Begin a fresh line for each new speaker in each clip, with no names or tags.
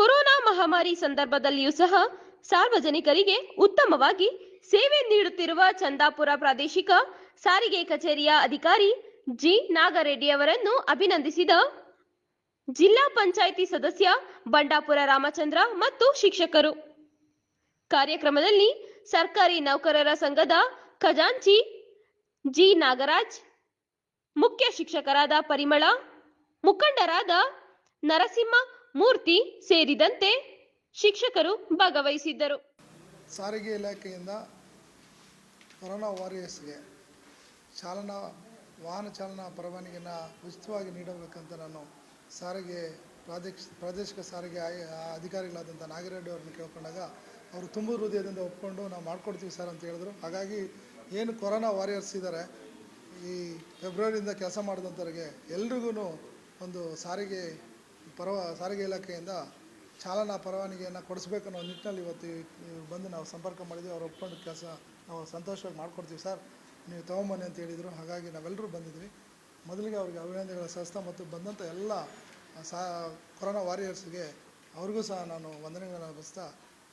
Corona ಮಹಾಮಾರಿ ಸಂದರ್ಭದಲ್ಲಿಯೂ ಸಹ ಸಾರ್ವಜನಿಕರಿಗೆ ಉತ್ತಮವಾಗಿ ಸೇವೆ ನೀಡುತ್ತಿರುವ ಚಂದಾಪುರ ಪ್ರಾದೇಶಿಕ ಸಾರಿಗೆ ಕಚೇರಿಯ ಅಧಿಕಾರಿ ಜಿ ನಾಗರೆಡ್ಡಿ ಅವರನ್ನು ಅಭಿನಂದಿಸಿದ ಜಿಲ್ಲಾ ಪಂಚಾಯಿತಿ ಸದಸ್ಯ ಬಂಡಾಪುರ ರಾಮಚಂದ್ರ ಮತ್ತು ಶಿಕ್ಷಕರು. ಕಾರ್ಯಕ್ರಮದಲ್ಲಿ ಸರ್ಕಾರಿ ನೌಕರರ ಸಂಘದ ಖಜಾಂಚಿ ಜಿ ನಾಗರಾಜ್, ಮುಖ್ಯ ಶಿಕ್ಷಕರಾದ ಪರಿಮಳ, ಮುಖಂಡರಾದ ನರಸಿಂಹ ಮೂರ್ತಿ ಸೇರಿದಂತೆ ಶಿಕ್ಷಕರು ಭಾಗವಹಿಸಿದ್ದರು.
ಸಾರಿಗೆ ಇಲಾಖೆಯಿಂದ ಕೊರೋನಾ ವಾರಿಯರ್ಸ್ಗೆ ಚಾಲನಾ, ವಾಹನ ಚಾಲನಾ ಪರವಾನಗಿಯನ್ನು ಉಚಿತವಾಗಿ ನೀಡಬೇಕಂತ ನಾನು ಸಾರಿಗೆ ಪ್ರಾದೇಶ್, ಪ್ರಾದೇಶಿಕ ಸಾರಿಗೆ ಅಧಿಕಾರಿಗಳಾದಂಥ ನಾಗಿರೆಡ್ಡಿ ಅವ್ರನ್ನ ಕೇಳ್ಕೊಂಡಾಗ ಅವರು ತುಂಬ ಹೃದಯದಿಂದ ಒಪ್ಕೊಂಡು ನಾವು ಮಾಡ್ಕೊಡ್ತೀವಿ ಸರ್ ಅಂತ ಹೇಳಿದ್ರು. ಹಾಗಾಗಿ ಏನು ಕೊರೋನಾ ವಾರಿಯರ್ಸ್ ಇದ್ದಾರೆ, ಈ ಫೆಬ್ರವರಿಯಿಂದ ಕೆಲಸ ಮಾಡಿದಂಥವ್ರಿಗೆ ಎಲ್ರಿಗೂ ಒಂದು ಸಾರಿಗೆ ಪರವ ಸಾರಿಗೆ ಇಲಾಖೆಯಿಂದ ಚಾಲನಾ ಪರವಾನಿಗೆಯನ್ನು ಕೊಡಿಸ್ಬೇಕು ಅನ್ನೋ ನಿಟ್ಟಿನಲ್ಲಿ ಇವತ್ತು ಬಂದು ನಾವು ಸಂಪರ್ಕ ಮಾಡಿದ್ವಿ. ಅವ್ರು ಒಪ್ಕೊಂಡು ಕೆಲಸ ನಾವು ಸಂತೋಷವಾಗಿ ಮಾಡಿಕೊಡ್ತೀವಿ ಸರ್. ನೀವು ತೊಗೊಂಬನ್ನಿ ಅಂತ ಹೇಳಿದರು. ಹಾಗಾಗಿ ನಾವೆಲ್ಲರೂ ಬಂದಿದ್ವಿ. ಮೊದಲಿಗೆ ಅವ್ರಿಗೆ ಅಭಿನಂದನೆಗಳ ಸಲ್ಲಿಸ್ತಾ ಮತ್ತು ಬಂದಂಥ ಎಲ್ಲ ಸಾ, ಕೊರೋನಾ ವಾರಿಯರ್ಸ್ಗೆ ಅವ್ರಿಗೂ ಸಹ ನಾನು ವಂದನೆಗಳನ್ನು ಬಸ್ತಾ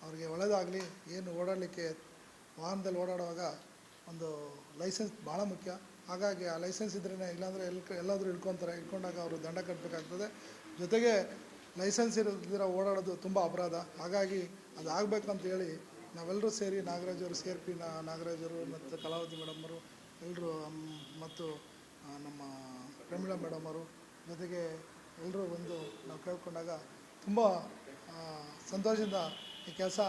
ಅವ್ರಿಗೆ ಒಳ್ಳೆಯದಾಗಲಿ ಏನು ಓಡಾಡಲಿಕ್ಕೆ ವಾಹನದಲ್ಲಿ ಓಡಾಡುವಾಗ ಒಂದು ಲೈಸೆನ್ಸ್ ಭಾಳ ಮುಖ್ಯ. ಹಾಗಾಗಿ ಆ ಲೈಸೆನ್ಸ್ ಇದ್ರೇ ಇಲ್ಲಾಂದರೆ ಎಲ್ ಎಲ್ಲಾದರೂ ಇಳ್ಕೊತಾರೆ. ಇಟ್ಕೊಂಡಾಗ ಅವರು ದಂಡ ಕಟ್ಟಬೇಕಾಗ್ತದೆ ಜೊತೆಗೆ ಲೈಸೆನ್ಸ್ ಇರೋದಿರ ಓಡಾಡೋದು ತುಂಬ ಅಪರಾಧ. ಹಾಗಾಗಿ ಅದು ಆಗಬೇಕಂತ ಹೇಳಿ ನಾವೆಲ್ಲರೂ ಸೇರಿ ನಾಗರಾಜರು ಅವರು, ಸಿ ಆರ್ ಪಿ ನಾಗರಾಜ್ ಅವರು ಮತ್ತು ಕಲಾವತಿ ಮೇಡಮರು ಎಲ್ಲರೂ ಮತ್ತು ನಮ್ಮ ಪ್ರಮೀಳಾ ಮೇಡಮರು ಜೊತೆಗೆ ಎಲ್ಲರೂ ಒಂದು ನಾವು ಕೇಳ್ಕೊಂಡಾಗ ತುಂಬ ಸಂತೋಷದಿಂದ ಈ ಕೆಲಸ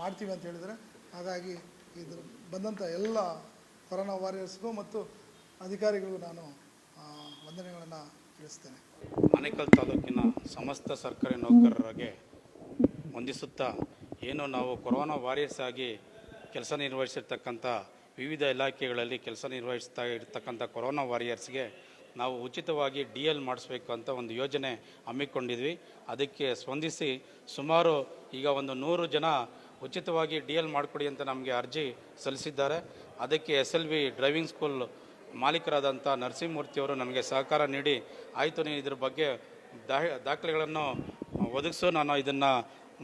ಮಾಡ್ತೀವಿ ಅಂತ ಹೇಳಿದರೆ ಹಾಗಾಗಿ ಇದ್ರ ಬಂದಂಥ ಎಲ್ಲ ಕೊರೋನಾ ವಾರಿಯರ್ಸ್ಗೂ ಮತ್ತು ಅಧಿಕಾರಿಗಳಿಗೂ ನಾನು ವಂದನೆಗಳನ್ನು ತಿಳಿಸ್ತೇನೆ.
ಆನೇಕಲ್ ತಾಲೂಕಿನ ಸಮಸ್ತ ಸರ್ಕಾರಿ ನೌಕರರಿಗೆ ಹೊಂದಿಸುತ್ತಾ ಏನು ನಾವು ಕೊರೋನಾ ವಾರಿಯರ್ಸ್ ಆಗಿ ಕೆಲಸ ನಿರ್ವಹಿಸಿರ್ತಕ್ಕಂಥ ವಿವಿಧ ಇಲಾಖೆಗಳಲ್ಲಿ ಕೆಲಸ ನಿರ್ವಹಿಸ್ತಾ ಇರ್ತಕ್ಕಂಥ ಕೊರೋನಾ ವಾರಿಯರ್ಸ್ಗೆ ನಾವು ಉಚಿತವಾಗಿ ಡಿ ಎಲ್ ಮಾಡಿಸ್ಬೇಕು ಅಂತ ಒಂದು ಯೋಜನೆ ಹಮ್ಮಿಕೊಂಡಿದ್ವಿ. ಅದಕ್ಕೆ ಸ್ಪಂದಿಸಿ ಸುಮಾರು ಈಗ ಒಂದು ನೂರು ಜನ ಉಚಿತವಾಗಿ ಡಿ ಎಲ್ ಮಾಡಿಕೊಡಿ ಅಂತ ನಮಗೆ ಅರ್ಜಿ ಸಲ್ಲಿಸಿದ್ದಾರೆ. ಅದಕ್ಕೆ S L V driving school ಮಾಲೀಕರಾದಂಥ ನರಸಿಂಹಮೂರ್ತಿಯವರು ನನಗೆ ಸಹಕಾರ ನೀಡಿ, ಆಯಿತು ನೀನು ಇದ್ರ ಬಗ್ಗೆ ದಾ ದಾಖಲೆಗಳನ್ನು ಒದಗಿಸು. ನಾನು ಇದನ್ನು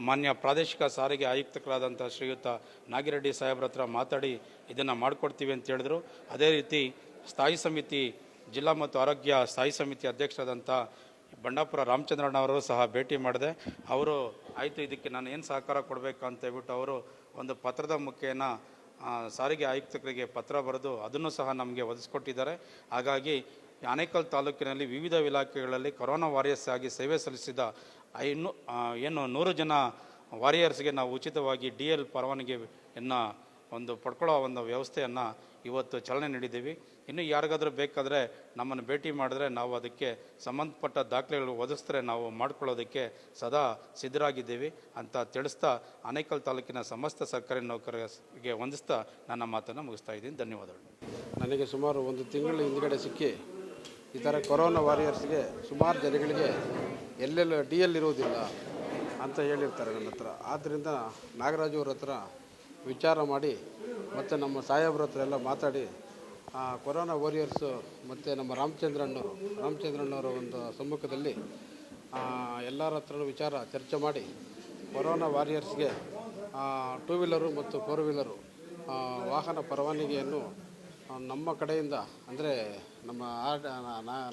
ಮಾನ್ಯ ಪ್ರಾದೇಶಿಕ ಸಾರಿಗೆ ಆಯುಕ್ತಕರಾದಂಥ ಶ್ರೀಯುತ ನಾಗಿರೆಡ್ಡಿ ಸಾಹೇಬ್ರ ಹತ್ರ ಮಾತಾಡಿ ಇದನ್ನು ಮಾಡಿಕೊಡ್ತೀವಿ ಅಂತ ಹೇಳಿದ್ರು. ಅದೇ ರೀತಿ ಸ್ಥಾಯಿ ಸಮಿತಿ, ಜಿಲ್ಲಾ ಮತ್ತು ಆರೋಗ್ಯ ಸ್ಥಾಯಿ ಸಮಿತಿ ಅಧ್ಯಕ್ಷರಾದಂಥ ಬಂಡಾಪುರ ರಾಮಚಂದ್ರಣ್ಣ ಅವರು ಸಹ ಭೇಟಿ ಮಾಡಿದೆ. ಅವರು, ಆಯಿತು, ಇದಕ್ಕೆ ನಾನು ಏನು ಸಹಕಾರ ಕೊಡಬೇಕು? ಅಂತ ಹೇಳ್ಬಿಟ್ಟು ಅವರು ಒಂದು ಪತ್ರದ ಮುಖೇನ ಸಾರಿಗೆ ಆಯುಕ್ತರಿಗೆ ಪತ್ರ ಬರೆದು ಅದನ್ನು ಸಹ ನಮಗೆ ಒದಗಿಸ್ಕೊಟ್ಟಿದ್ದಾರೆ. ಹಾಗಾಗಿ ಆನೇಕಲ್ ತಾಲೂಕಿನಲ್ಲಿ ವಿವಿಧ ಇಲಾಖೆಗಳಲ್ಲಿ ಕೊರೋನಾ ವಾರಿಯರ್ಸ್ ಆಗಿ ಸೇವೆ ಸಲ್ಲಿಸಿದ ಐನು ಏನು ನೂರು ಜನ ವಾರಿಯರ್ಸ್ಗೆ ನಾವು ಉಚಿತವಾಗಿ ಡಿ ಎಲ್ ಪರವಾನಗಿಯನ್ನು ಒಂದು ಪಡ್ಕೊಳ್ಳೋ ಒಂದು ವ್ಯವಸ್ಥೆಯನ್ನು ಇವತ್ತು ಚಾಲನೆ ನೀಡಿದ್ದೀವಿ. ಇನ್ನು ಯಾರಿಗಾದರೂ ಬೇಕಾದರೆ ನಮ್ಮನ್ನು ಭೇಟಿ ಮಾಡಿದ್ರೆ ನಾವು ಅದಕ್ಕೆ ಸಂಬಂಧಪಟ್ಟ ದಾಖಲೆಗಳು ಒದಗಿಸಿದ್ರೆ ನಾವು ಮಾಡ್ಕೊಳ್ಳೋದಕ್ಕೆ ಸದಾ ಸಿದ್ಧರಾಗಿದ್ದೀವಿ. ಅಂತ ತಿಳಿಸ್ತಾ ಅನೇಕಲ್ ತಾಲೂಕಿನ ಸಮಸ್ತ ಸರ್ಕಾರಿ ನೌಕರರಿಗೆ ಹೊಂದಿಸ್ತಾ ನನ್ನ ಮಾತನ್ನು ಮುಗಿಸ್ತಾ ಇದ್ದೀನಿ. ಧನ್ಯವಾದಗಳು.
ನನಗೆ ಸುಮಾರು ಒಂದು ತಿಂಗಳ ಹಿಂದ್ಗಡೆ ಸಿಕ್ಕಿ ಈ ಥರ ಕೊರೋನಾ ವಾರಿಯರ್ಸ್ಗೆ ಸುಮಾರು ಜನಗಳಿಗೆ ಎಲ್ಲೆಲ್ಲ ಡಿ ಎಲ್ ಇರುವುದಿಲ್ಲ ಅಂತ ಹೇಳಿರ್ತಾರೆ ನನ್ನ ಹತ್ರ. ಆದ್ದರಿಂದ ನಾಗರಾಜು ಅವ್ರ ಹತ್ರ ವಿಚಾರ ಮಾಡಿ ಮತ್ತು ನಮ್ಮ ಸಾಹೇಬ್ರ ಹತ್ರ ಎಲ್ಲ ಮಾತಾಡಿ ಕೊರೋನಾ ವಾರಿಯರ್ಸು ಮತ್ತು ನಮ್ಮ ರಾಮಚಂದ್ರಣ್ಣವರು ರಾಮಚಂದ್ರಣ್ಣವರ ಒಂದು ಸಮ್ಮುಖದಲ್ಲಿ ಎಲ್ಲರ ಹತ್ರನೂ ವಿಚಾರ ಚರ್ಚೆ ಮಾಡಿ, ಕೊರೋನಾ ವಾರಿಯರ್ಸ್ಗೆ ಟೂ ವೀಲರು ಮತ್ತು ಫೋರ್ ವೀಲರು ವಾಹನ ಪರವಾನಗಿಯನ್ನು ನಮ್ಮ ಕಡೆಯಿಂದ ಅಂದರೆ ನಮ್ಮ ಆರ್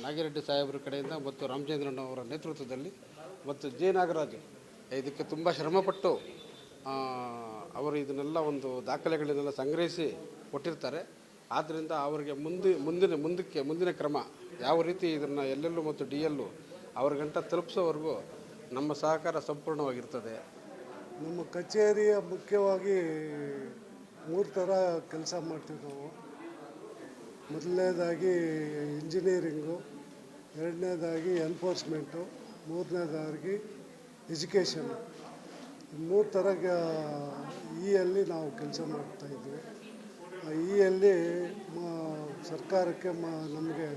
ನಾಗಿರೆಡ್ಡಿ ಸಾಹೇಬ್ರ ಕಡೆಯಿಂದ ಮತ್ತು ರಾಮಚಂದ್ರಣ್ಣವರ ನೇತೃತ್ವದಲ್ಲಿ ಮತ್ತು ಜೆ ನಾಗರಾಜ್, ಇದಕ್ಕೆ ತುಂಬ ಶ್ರಮಪಟ್ಟು ಅವರು ಇದನ್ನೆಲ್ಲ ಒಂದು ದಾಖಲೆಗಳನ್ನೆಲ್ಲ ಸಂಗ್ರಹಿಸಿ ಕೊಟ್ಟಿರ್ತಾರೆ. ಆದ್ದರಿಂದ ಅವರಿಗೆ ಮುಂದೆ, ಮುಂದಿನ, ಮುಂದಕ್ಕೆ, ಮುಂದಿನ ಕ್ರಮ ಯಾವ ರೀತಿ ಇದನ್ನು ಎಲ್ಲೆಲ್ಲೂ ಮತ್ತು ಡಿ ಎಲ್ಲು ಅವ್ರ ಗಂಟ ತಲುಪಿಸೋವರೆಗೂ ನಮ್ಮ ಸಹಕಾರ ಸಂಪೂರ್ಣವಾಗಿರ್ತದೆ.
ನಮ್ಮ ಕಚೇರಿಯ ಮುಖ್ಯವಾಗಿ ಮೂರು ಥರ ಕೆಲಸ ಮಾಡ್ತೀವಿ ನಾವು ಮೊದಲನೇದಾಗಿ ಇಂಜಿನಿಯರಿಂಗು, ಎರಡನೇದಾಗಿ ಎನ್ಫೋರ್ಸ್ಮೆಂಟು, ಮೂರನೇದಾಗಿ ಎಜುಕೇಷನ್. ಥರ ಇಯಲ್ಲಿ ನಾವು ಕೆಲಸ ಮಾಡ್ತಾಯಿದ್ವಿ ಇಯಲ್ಲಿ ಸರ್ಕಾರಕ್ಕೆ ಮ ನಮಗೆ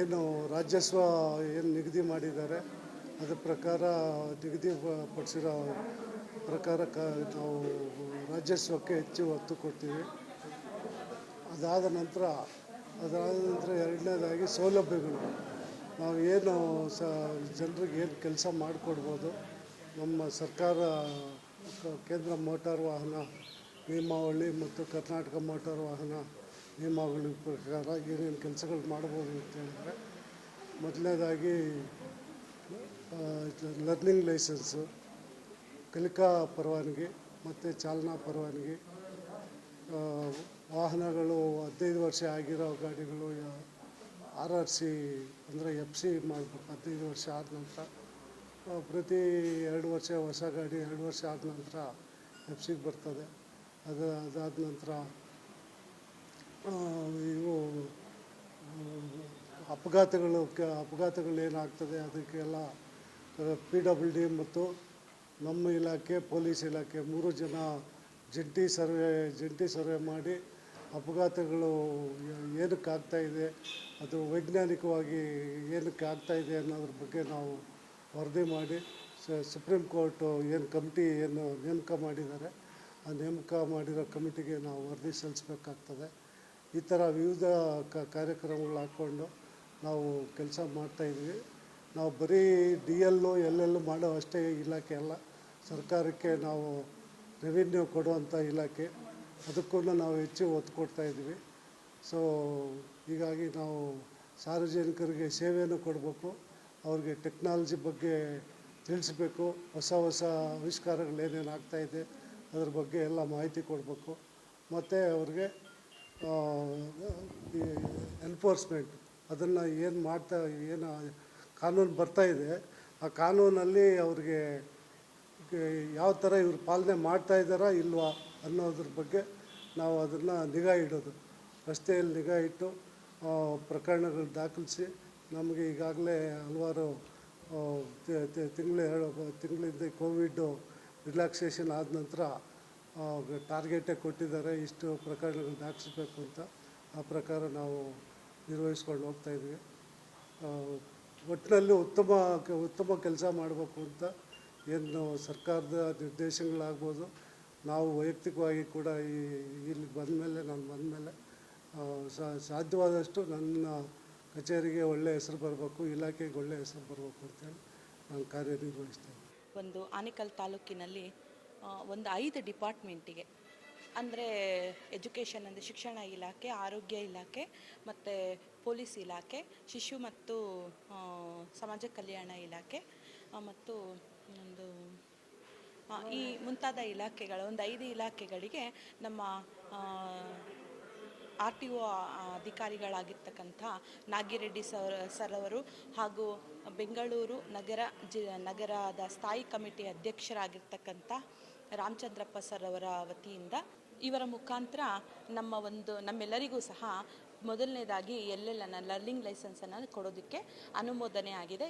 ಏನು ರಾಜ್ಯಸ್ವ ಏನು ನಿಗದಿ ಮಾಡಿದ್ದಾರೆ, ಅದ್ರ ಪ್ರಕಾರ ನಿಗದಿ ಪಡಿಸಿರೋ ಪ್ರಕಾರ ಕ ನಾವು ರಾಜ್ಯಸ್ವಕ್ಕೆ ಹೆಚ್ಚು ಒತ್ತು ಕೊಡ್ತೀವಿ. ಅದಾದ ನಂತರ ಅದಾದ ನಂತರ ಎರಡನೇದಾಗಿ ಸೌಲಭ್ಯಗಳು. ನಾವು ಏನು ಸ, ಜನರಿಗೆ ಏನು ಕೆಲಸ ಮಾಡಿಕೊಡ್ಬೋದು ನಮ್ಮ ಸರ್ಕಾರ, ಕೇಂದ್ರ ಮೋಟಾರ್ ವಾಹನ ನಿಯಮಾವಳಿ ಮತ್ತು ಕರ್ನಾಟಕ ಮೋಟಾರ್ ವಾಹನ ನಿಯಮಾವಳಿ ಪ್ರಕಾರ ಏನೇನು ಕೆಲಸಗಳು ಮಾಡ್ಬೋದು ಅಂತ ಹೇಳಿದ್ರೆ, ಮೊದಲನೇದಾಗಿ ಲರ್ನಿಂಗ್ ಲೈಸೆನ್ಸು, ಕಲಿಕಾ ಪರವಾನಗಿ ಮತ್ತು ಚಾಲನಾ ಪರವಾನಗಿ ವಾಹನಗಳು ಹದಿನೈದು ವರ್ಷ ಆಗಿರೋ ಗಾಡಿಗಳು ಆರ್ ಆರ್ ಸಿ ಅಂದರೆ ಎಫ್ ಸಿ ಮಾಡಬೇಕು, ಹದಿನೈದು ವರ್ಷ ಆದ ನಂತರ ಪ್ರತಿ ಎರಡು ವರ್ಷ ಹೊಸ ಗಾಡಿ ಎರಡು ವರ್ಷ ಆದ ನಂತರ ಎಫ್ ಸಿಗೆ ಬರ್ತದೆ. ಅದು, ಅದಾದ ನಂತರ ಇವು ಅಪಘಾತಗಳು, ಕ, ಅಪಘಾತಗಳು ಏನಾಗ್ತದೆ ಅದಕ್ಕೆಲ್ಲ ಪಿ ಡಬ್ಲ್ಯೂ ಡಿ ಮತ್ತು ನಮ್ಮ ಇಲಾಖೆ, ಪೊಲೀಸ್ ಇಲಾಖೆ ಮೂರು ಜನ ಜಂಟಿ ಸರ್ವೆ ಜಂಟಿ ಸರ್ವೆ ಮಾಡಿ ಅಪಘಾತಗಳು ಏನಕ್ಕೆ ಆಗ್ತಾಯಿದೆ ಅದು ವೈಜ್ಞಾನಿಕವಾಗಿ ಏನಕ್ಕೆ ಆಗ್ತಾಯಿದೆ ಅನ್ನೋದ್ರ ಬಗ್ಗೆ ನಾವು ವರದಿ ಮಾಡಿ ಸುಪ್ರೀಂ ಕೋರ್ಟು ಏನು ಕಮಿಟಿ ಏನು ನೇಮಕ ಮಾಡಿದ್ದಾರೆ, ಆ ನೇಮಕ ಮಾಡಿರೋ ಕಮಿಟಿಗೆ ನಾವು ವರದಿ ಸಲ್ಲಿಸ್ಬೇಕಾಗ್ತದೆ. ಈ ಥರ ವಿವಿಧ ಕಾರ್ಯಕ್ರಮಗಳು ಹಾಕ್ಕೊಂಡು ನಾವು ಕೆಲಸ ಮಾಡ್ತಾಯಿದ್ವಿ ನಾವು ಬರೀ ಡಿ ಎಲ್ಲು ಎಲ್ಲೆಲ್ಲೂ ಮಾಡೋ ಅಷ್ಟೇ ಇಲಾಖೆ ಅಲ್ಲ, ಸರ್ಕಾರಕ್ಕೆ ನಾವು ರೆವಿನ್ಯೂ ಕೊಡುವಂಥ ಇಲಾಖೆ ಅದಕ್ಕೂ ನಾವು ಹೆಚ್ಚು ಒತ್ತು ಕೊಡ್ತಾ ಇದ್ದೀವಿ. ಸೊ ಹೀಗಾಗಿ ನಾವು ಸಾರ್ವಜನಿಕರಿಗೆ ಸೇವೆಯನ್ನು ಕೊಡಬೇಕು. ಅವ್ರಿಗೆ ಟೆಕ್ನಾಲಜಿ ಬಗ್ಗೆ ತಿಳಿಸ್ಬೇಕು. ಹೊಸ ಹೊಸ ಆವಿಷ್ಕಾರಗಳು ಏನೇನು ಆಗ್ತಾಯಿದೆ ಅದ್ರ ಬಗ್ಗೆ ಎಲ್ಲ ಮಾಹಿತಿ ಕೊಡಬೇಕು. ಮತ್ತು ಅವ್ರಿಗೆ ಎನ್ಫೋರ್ಸ್ಮೆಂಟ್ ಅದನ್ನು ಏನು ಮಾಡ್ತಾ, ಏನು ಕಾನೂನು ಬರ್ತಾಯಿದೆ ಆ ಕಾನೂನಲ್ಲಿ ಅವ್ರಿಗೆ ಯಾವ ಥರ ಇವ್ರು ಪಾಲನೆ ಮಾಡ್ತಾ ಇದ್ದಾರಾ ಇಲ್ವಾ ಅನ್ನೋದ್ರ ಬಗ್ಗೆ ನಾವು ಅದನ್ನು ನಿಗಾ ಇಡೋದು. ರಸ್ತೆಯಲ್ಲಿ ನಿಗಾ ಇಟ್ಟು ಪ್ರಕರಣಗಳು ದಾಖಲಿಸಿ ನಮಗೆ ಈಗಾಗಲೇ ಹಲವಾರು ತಿಂಗಳು ತಿಂಗಳಿಂದ ಕೋವಿಡ್ ರಿಲ್ಯಾಕ್ಸೇಷನ್ ಆದ ನಂತರ ಟಾರ್ಗೆಟೇ ಕೊಟ್ಟಿದ್ದಾರೆ, ಇಷ್ಟು ಪ್ರಕರಣಗಳು ದಾಖಲಿಸ್ಬೇಕು ಅಂತ. ಆ ಪ್ರಕಾರ ನಾವು ನಿರ್ವಹಿಸ್ಕೊಂಡು ಹೋಗ್ತಾ ಇದ್ವಿ ಒಟ್ಟಿನಲ್ಲಿ ಉತ್ತಮ ಉತ್ತಮ ಕೆಲಸ ಮಾಡಬೇಕು ಅಂತ ಏನು ಸರ್ಕಾರದ ನಿರ್ದೇಶನಗಳಾಗ್ಬೋದು, ನಾವು ವೈಯಕ್ತಿಕವಾಗಿ ಕೂಡ ಈ, ಇಲ್ಲಿ ಬಂದಮೇಲೆ, ನಾನು ಬಂದಮೇಲೆ ಸಾಧ್ಯವಾದಷ್ಟು ನನ್ನ ಕಚೇರಿಗೆ ಒಳ್ಳೆಯ ಹೆಸರು ಬರಬೇಕು, ಇಲಾಖೆಗೆ ಒಳ್ಳೆಯ ಹೆಸರು ಬರಬೇಕು ಅಂತೇಳಿ ನಾನು ಕಾರ್ಯನಿರ್ವಹಿಸ್ತೇನೆ.
ಒಂದು ಆನೇಕಲ್ ತಾಲೂಕಿನಲ್ಲಿ ಒಂದು ಐದು ಡಿಪಾರ್ಟ್ಮೆಂಟಿಗೆ, ಅಂದರೆ ಎಜುಕೇಷನ್ ಅಂದರೆ ಶಿಕ್ಷಣ ಇಲಾಖೆ, ಆರೋಗ್ಯ ಇಲಾಖೆ, ಮತ್ತು ಪೊಲೀಸ್ ಇಲಾಖೆ, ಶಿಶು ಮತ್ತು ಸಮಾಜ ಕಲ್ಯಾಣ ಇಲಾಖೆ ಮತ್ತು ಒಂದು ಈ ಮುಂತಾದ ಇಲಾಖೆಗಳ, ಒಂದು ಐದು ಇಲಾಖೆಗಳಿಗೆ ನಮ್ಮ ಆರ್ ಟಿ ಒ ಅಧಿಕಾರಿಗಳಾಗಿರ್ತಕ್ಕಂಥ ನಾಗಿರೆಡ್ಡಿ ಸರ್ ಸರ್ ಅವರು ಹಾಗೂ ಬೆಂಗಳೂರು ನಗರ ಜಿ, ನಗರದ ಸ್ಥಾಯಿ ಕಮಿಟಿ ಅಧ್ಯಕ್ಷರಾಗಿರ್ತಕ್ಕಂಥ ರಾಮಚಂದ್ರಪ್ಪ ಸರ್ ಅವರ ವತಿಯಿಂದ ಇವರ ಮುಖಾಂತರ ನಮ್ಮ ಒಂದು, ನಮ್ಮೆಲ್ಲರಿಗೂ ಸಹ ಮೊದಲನೇದಾಗಿ ಎಲ್ಲೆಲ್ಲ ಲರ್ನಿಂಗ್ ಲೈಸೆನ್ಸನ್ನು ಕೊಡೋದಕ್ಕೆ ಅನುಮೋದನೆ ಆಗಿದೆ.